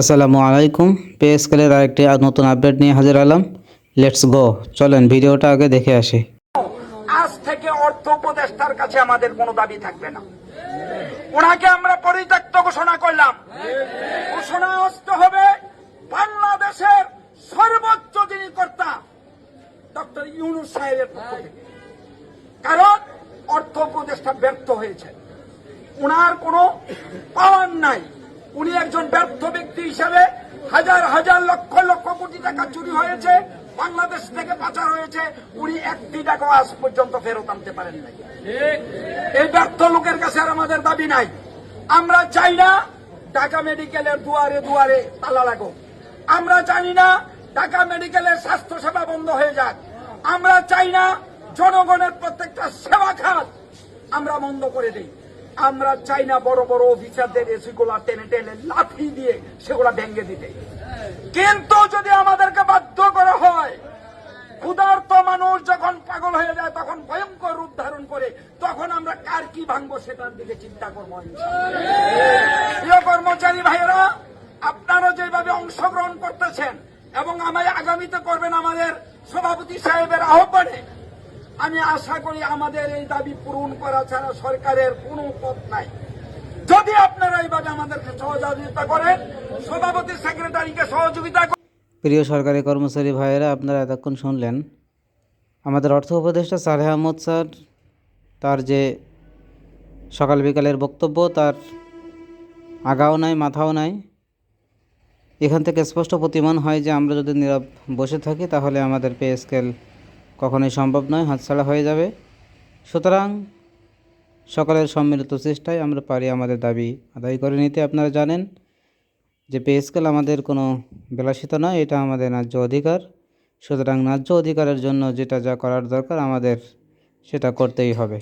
আসসালামু আলাইকুম। পে স্কেলের আরেকটি নতুন আপডেট নিয়ে হাজির হলাম। লেটস গো চলেন, ভিডিওটা আগে দেখে আসি। আজ থেকে অর্থ উপদেষ্টার কাছে আমাদের কোনো দাবি থাকবে না। ওনাকে আমরা পরিত্যক্ত ঘোষণা করলাম। ঘোষণা অস্ত হবে বাংলাদেশের সর্বোচ্চ যিনি কর্তা, ডক্টর ইউনুস সাহেবের কারণ অর্থ উপদেষ্টা ব্যর্থ হয়েছে। ওনার কোনো পাওয়ার নাই। উনি একজন ব্যর্থ ব্যক্তি হিসেবে হাজার হাজার লক্ষ লক্ষ কোটি টাকা চুরি হয়েছে, বাংলাদেশ থেকে পাচার হয়েছে। উনি একটি টাকা আজ পর্যন্ত ফেরত আনতে পারেন নাই। এই ব্যর্থ লোকের কাছে আর আমাদের দাবি নাই। আমরা চাই না ঢাকা মেডিকেলের দুয়ারে দুয়ারে তালা লাগো আমরা জানি না ঢাকা মেডিকেলের স্বাস্থ্য সেবা বন্ধ হয়ে যাক। আমরা চাই না জনগণের প্রত্যেকটা সেবা খাত আমরা বন্ধ করে দিই। আমরা চাই না বড় বড় অফিসারদের এসি গুলা টেনে টেনে লাঠি দিয়ে সেগুলা ভেঙে দিতে। কিন্তু যদি আমাদেরকে বাধ্য করা হয়, ক্ষুধার্ত মানুষ যখন পাগল হয়ে যায়, তখন ভয়ঙ্কর রূপ ধারণ করে, তখন আমরা কার কি ভাঙবো সেটার দিকে চিন্তা করব প্রিয় কর্মচারী ভাইয়েরা, আপনারা যেভাবে অংশগ্রহণ করতেছেন এবং আমায় আগামীতে করবেন আমাদের সভাপতি সাহেবের আহ্বানে আমি আশা করি আমাদের এই দাবি পূরণ করা ছাড়া সরকারের কোনো পথ নাই। যদি আপনারা এইভাবে আমাদেরকে সহযোগিতা করেন, সভাপতি সেক্রেটারিকে সহযোগিতা প্রিয় সরকারি কর্মচারী ভাইয়েরা, আপনারা এতক্ষণ শুনলেন আমাদের অর্থ উপদেষ্টা সালেহ আহমদ স্যার, তার যে সকাল বিকালের বক্তব্য, তার আগাও নাই, মাথাও নাই। এখান থেকে স্পষ্ট প্রতিমান হয় যে আমরা যদি নীরব বসে থাকি, তাহলে আমাদের পে স্কেল কখনোই সম্ভব নয়, হাতছাড়া হয়ে যাবে। সুতরাং সকলের সম্মিলিত চেষ্টায় আমরা পারি আমাদের দাবি আদায় করে নিতে। আপনারা জানেন যে পে স্কেল আমাদের কোনো বেলাসিত নয়, এটা আমাদের ন্যায্য অধিকার। সুতরাং ন্যায্য অধিকারের জন্য যেটা যা করার দরকার আমাদের, সেটা করতেই হবে।